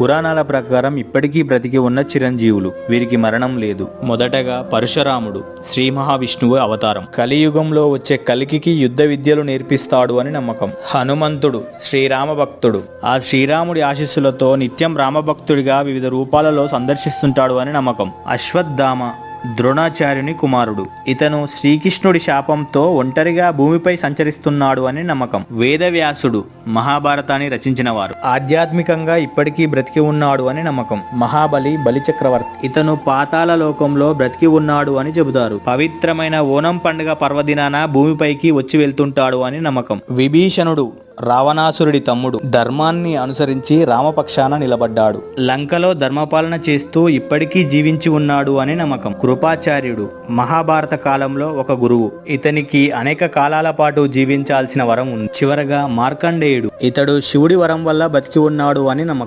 పురాణాల ప్రకారం ఇప్పటికీ బ్రతికి ఉన్న చిరంజీవులు. వీరికి మరణం లేదు. మొదటగా పరశురాముడు శ్రీ మహావిష్ణువు అవతారం. కలియుగంలో వచ్చే కలికికి యుద్ధ విద్యలు నేర్పిస్తాడు అని నమ్మకం. హనుమంతుడు శ్రీరామ భక్తుడు ఆ శ్రీరాముడి ఆశీస్సులతో నిత్యం రామభక్తుడిగా వివిధ రూపాలలో సందర్శిస్తుంటాడు అని నమ్మకం. అశ్వత్థామ ద్రోణాచార్యుని కుమారుడు. ఇతను శ్రీకృష్ణుడి శాపంతో ఒంటరిగా భూమిపై సంచరిస్తున్నాడు అని నమ్మకం. వేదవ్యాసుడు మహాభారతాన్ని రచించిన వారు ఆధ్యాత్మికంగా ఇప్పటికీ బ్రతికి ఉన్నాడు అని నమ్మకం. మహాబలి బలిచక్రవర్తి. ఇతను పాతాల లోకంలో బ్రతికి ఉన్నాడు అని చెబుతారు. పవిత్రమైన ఓనం పండుగ పర్వదినాన భూమిపైకి వచ్చి వెళ్తుంటాడు అని నమ్మకం. విభీషణుడు రావణాసురుడి తమ్ముడు ధర్మాన్ని అనుసరించి రామపక్షాన నిలబడ్డాడు. లంకలో ధర్మపాలన చేస్తూ ఇప్పటికీ జీవించి ఉన్నాడు అని నమ్మకం. కృపాచార్యుడు మహాభారత కాలంలో ఒక గురువు. ఇతనికి అనేక కాలాల పాటు జీవించాల్సిన వరం ఉంది. చివరగా మార్కండేయుడు. ఇతడు శివుడి వరం వల్ల బతికి ఉన్నాడు అని నమ్మకం.